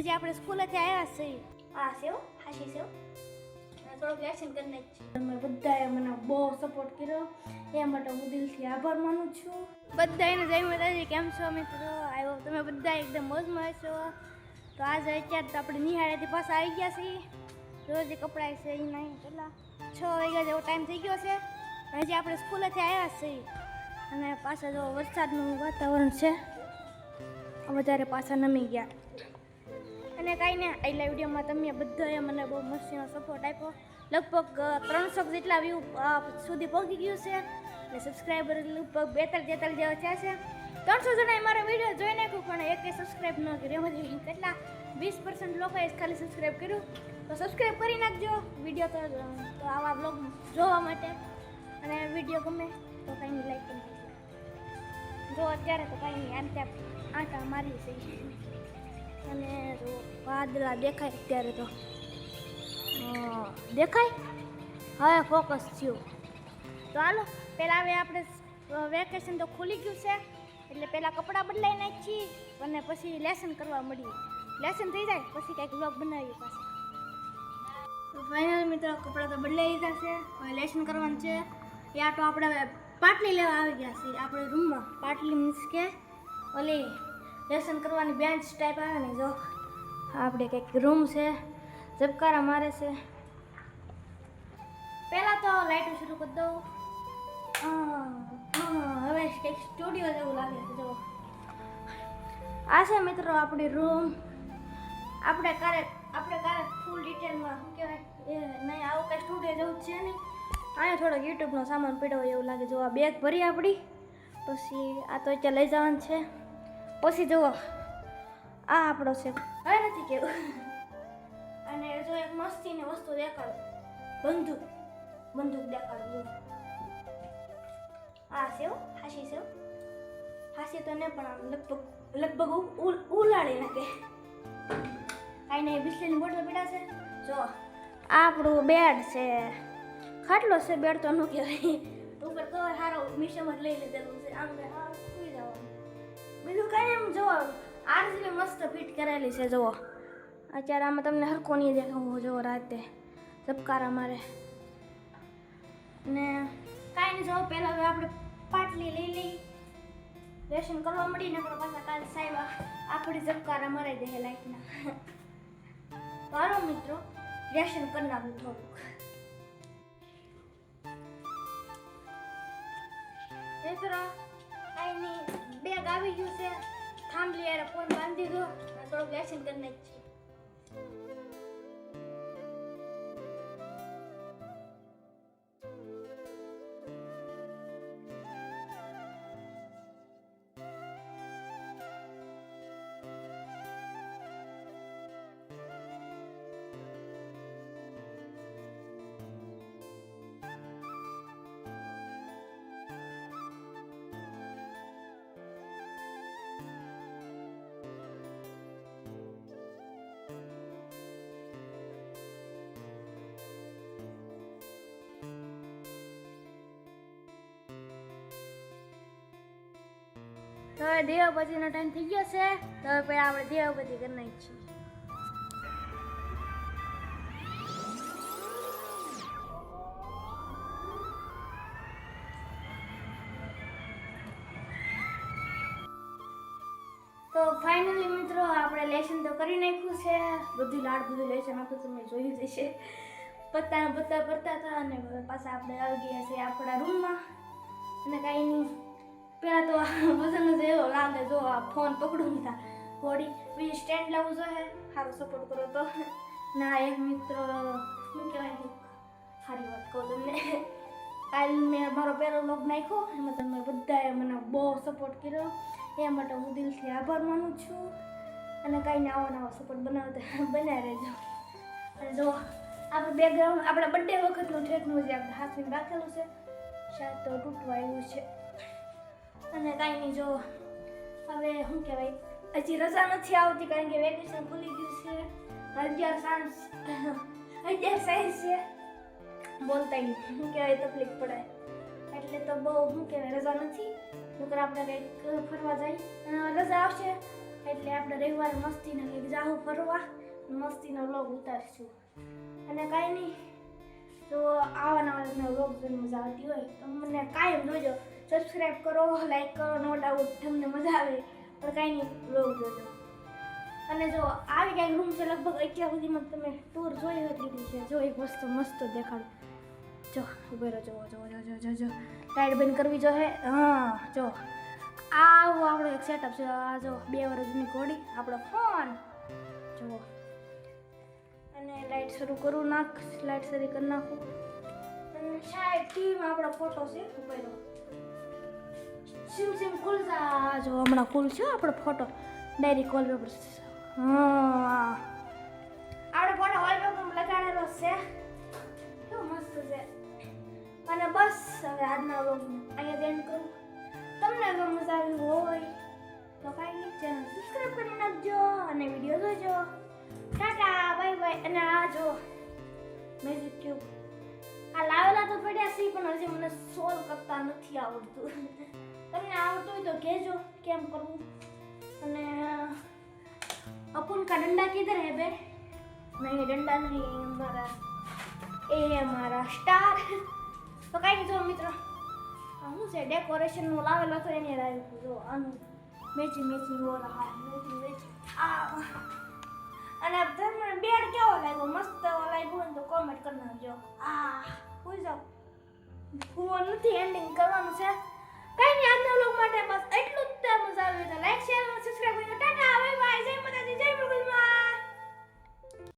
હજી આપણે સ્કૂલેથી આવ્યા છીએ આ સેવ હાશી સેવ થોડુંક કરી નાખી તમે બધાએ મને બહુ સપોર્ટ કર્યો. એ માટે હું દિલથી આભાર માનું છું. બધાને જય માતાજી કેમ છો મિત્રો? આવ્યો તમે બધા એકદમ મોજમાં છો તો આજે અત્યારે તો આપણે નિહાળેથી પાછા આવી ગયા છીએ. રોજ કપડાં છે એ નહીં કેટલા? છ વાગ્યા જેવો ટાઈમ થઈ ગયો છે. હજી આપણે સ્કૂલેથી આવ્યા છીએ. અને પાછા જો વરસાદનું વાતાવરણ છે વધારે પાછા નમી ગયા. અને કાંઈ ને આગલા વિડીયોમાં તમે બધાએ મને બહુ મસ્તીનો સપોર્ટ આપ્યો. લગભગ ત્રણસો જેટલા વ્યૂ સુધી પહોંચી ગયું છે. અને સબસ્ક્રાઈબર લગભગ બેતાલીસ, તેતાલીસ જેવા થયા છે. ત્રણસો જણાએ મારો વીડિયો જોઈ નાખ્યું, પણ એકે સબસ્ક્રાઈબ ન કર્યો. કેટલા, વીસ પર્સન્ટ લોકોએ ખાલી સબસ્ક્રાઈબ કર્યું. તો સબસ્ક્રાઈબ કરી નાખજો. વીડિયો તો આવા બ્લોગ જોવા માટે. અને વીડિયો ગમે તો કાંઈ લાઈક કરી જો અત્યારે તો કાંઈ નહીં, આમ ત્યાં આંટા મારી છે. અને વાદળા દેખાય અત્યારે તો. દેખાય? હવે ફોકસ થયું. તો હાલો પહેલાં હવે આપણે વેકેશન તો ખુલી ગયું છે. એટલે પહેલાં કપડાં બદલાઈ નાખીએ અને પછી લેસન કરવા મળીએ. લેસન થઈ જાય, પછી કંઈક વ્લોગ બનાવીએ પાછા. ફાઇનલ મિત્રો, કપડાં તો બદલાઈ લીધા છે. હવે લેસન કરવાનું છે. યા તો આપણે પાટલી લેવા આવી ગયા છીએ, આપણે રૂમમાં પાટલી મીન્સ કે ઓલી લેસન કરવાની બેન્ચ ટાઈપ આવે ને જો આપણે કંઈક રૂમ છે, ઝબકારા મારે છે. પહેલાં તો લાઇટો શરૂ કરી દઉં. હવે કંઈક સ્ટુડિયો જેવું લાગે છે, જો. આ છે મિત્રો આપણી રૂમ આપણે ક્યારેક આપણે ક્યારેક ફૂલ ડિટેલમાં શું કહેવાય, એ નહીં, આવું કંઈ સ્ટુડિયો જેવું છે નહીં. અહીંયા થોડોક યુટ્યુબનો સામાન પડ્યો એવું લાગે, જો આ બેગ ભરી આપણી. પછી આ તો અત્યારે લઈ જવાનું છે. પછી જુઓ, આ આપણો છે. હવે નથી કેવું. અને જો એક મસ્તીની વસ્તુ દેખાડો. બંદૂક. બંદૂક દેખાડો. આ સેવ હાસી સેવ હાસી તો નહીં પણ આમ લગભગ લગભગ ઉલાડી નાખે. કાંઈ નહીં બિસ્લેની બોટલ પીડા છે. જો, આ આપણું બેડ છે. ખાટલો છે, બેડ તો ન કહેવાય. ઉપર કવર સારો મીશોમાં લઈ લીધેલું છે. આમ ને બીજું કાંઈ એમ જુઓ આરસીબી મસ્ત ફિટ કરેલી છે, જુઓ. અત્યારે આમાં તમને હરકો નહીં દેખાવો, જુઓ, રાતે. ઝબકારા મારે. ને કાંઈ નહીં, જુઓ, પહેલાં હવે આપણે પાટલી લઈ લઈ. દર્શન કરવા મળી ને પાછા કાલે સાહેબ આપણી ઝબકારા મરાઈ દે લાઈટના. તો મિત્રો, દર્શન કરી નાખું થોડુંક. મિત્રો, કાંઈ નહીં. બેગ આવી ગયું છે. થાંભલી યાર ફોન બાંધી દો. અને થોડુંક લેસન કરી નાખીએ. તો હવે દેવાબતીનો ટાઈમ થઈ ગયો છે. તો હવે પહેલાં આપણે દેવાબતી કરી નાખીશું. તો ફાઇનલી મિત્રો, આપણે લેસન તો કરી નાખ્યું છે. બધું લાડ બધું લેસન આપણું તમે જોયું જ છે પત્તા પત્તા પડતા હતા અને પાછા આપણે આવી ગયા છે આપણા રૂમમાં અને કાંઈ નહીં. પહેલાં તો વજન જ એવો લાગે જો આ ફોન પકડું નહીં ઘોડી બીજી સ્ટેન્ડ લાવવું જોઈએ સારો સપોર્ટ કરો તો. ના, એક મિત્ર, શું કહેવાય સારી વાત કહું તમને. કાલ મેં મારો પહેલો લોગ નાખ્યો. એમાં તમે બધાએ મને બહુ સપોર્ટ કર્યો. એ માટે હું દિલથી આભાર માનું છું. અને કાંઈ આવો નવો સપોર્ટ બનાવતા બનાવી રહેજો. અને જો આપણે બેકગ્રાઉન્ડ આપણા બર્થડે વખતનું ઠેકનું જે આપણે હાથમાં રાખેલું છે. શાયદ તો તૂટવા આવ્યું છે. અને કાંઈ નહીં, જો. હવે શું કહેવાય? હજી રજા નથી આવતી કારણ કે વેકેશન ખુલી ગયું છે. અગિયાર સાંજ, અગિયાર સાઈઝ છે. બોલતા નહીં. શું કહેવાય, તકલીફ પડે એટલે તો બહુ, શું કહેવાય, રજા નથી. નકર આપણે કંઈક ફરવા જાય રજા આવશે. એટલે આપણે રવિવારે મસ્તીના કંઈક જાવું ફરવા મસ્તીનો વ્લોગ ઉતારશું. અને કાંઈ નહીં તો આવા નવા વ્લોગ મજા આવતી હોય તો મને કાયમ જોજો. સબસ્ક્રાઈબ કરો લાઈક કરો નો ડાઉટ તમને મજા આવે. પણ કાંઈ નહીં બ્લોગ જોજો. અને જો, આવી કાંઈક રૂમ છે લગભગ અત્યાર સુધીમાં તમે ટૂર જોઈ હતી છે. જો, એક વસ્તુ મસ્ત દેખાડ. જો ઉભેરો જોવો જો જો જો જો જો લાઈટ બંધ કરવી જો હે. જો. આવું આપણો એક સેટઅપ છે. આ જો, બે વર્ષની ઘોડી આપણો ફોન જો. અને લાઈટ શરૂ કરું, નાખ લાઈટ શરૂ કરી નાખું. અને શાયદ ટીમ આપણો ફોટો છે ઉભે રહો સિમ કુલ જો હમણાં કુલ છે આપણો ફોટો ડાયરી વોલપેપર હા. આપણે ફોટો વોલપેપરમાં લગાડેલો છે. કેવો મસ્ત છે. અને બસ હવે આજના વ્લોગ અહીંયા એન્ડ કરું. તમને જો આવી હોય, તો કાંઈ ચેનલ સબસ્ક્રાઈબ કરી નાખજો અને વીડિયો જોજો. ટાટા બાય બાય અને આ જો મેજિક ક્યુબ આ છે પણ હજી મને સોલ્વ કરતા નથી આવડતું. તમને આવડતું હોય તો કહેજો કેમ કરવું. અને અપુન કા ડંડા કિધર હે બે નહીં ડંડા નહીં મારા એ મારા સ્ટાર. તો કાંઈ નહીં જો મિત્રો. શું છે? ડેકોરેશનનું લાવેલો હતો, એને લાવ્યું જો, આનું મેચી મેચી હો રહા મેચી મેચી આ, અને તમને બેડ કેવો લાગ્યો? મસ્ત લાગ્યો ને તો કોમેન્ટ કરી નાખજો. આ જાઓ. હું નથી એન્ડિંગ કરવાનું છે. કઈ નહીં આજના વ્લોગ માટે બસ એટલું જ, તે મજા આવી તો લાઈક શેર અને સબસ્ક્રાઇબ કરી ટાટા બાય બાય જય માતાજી, જય મુરગલમાં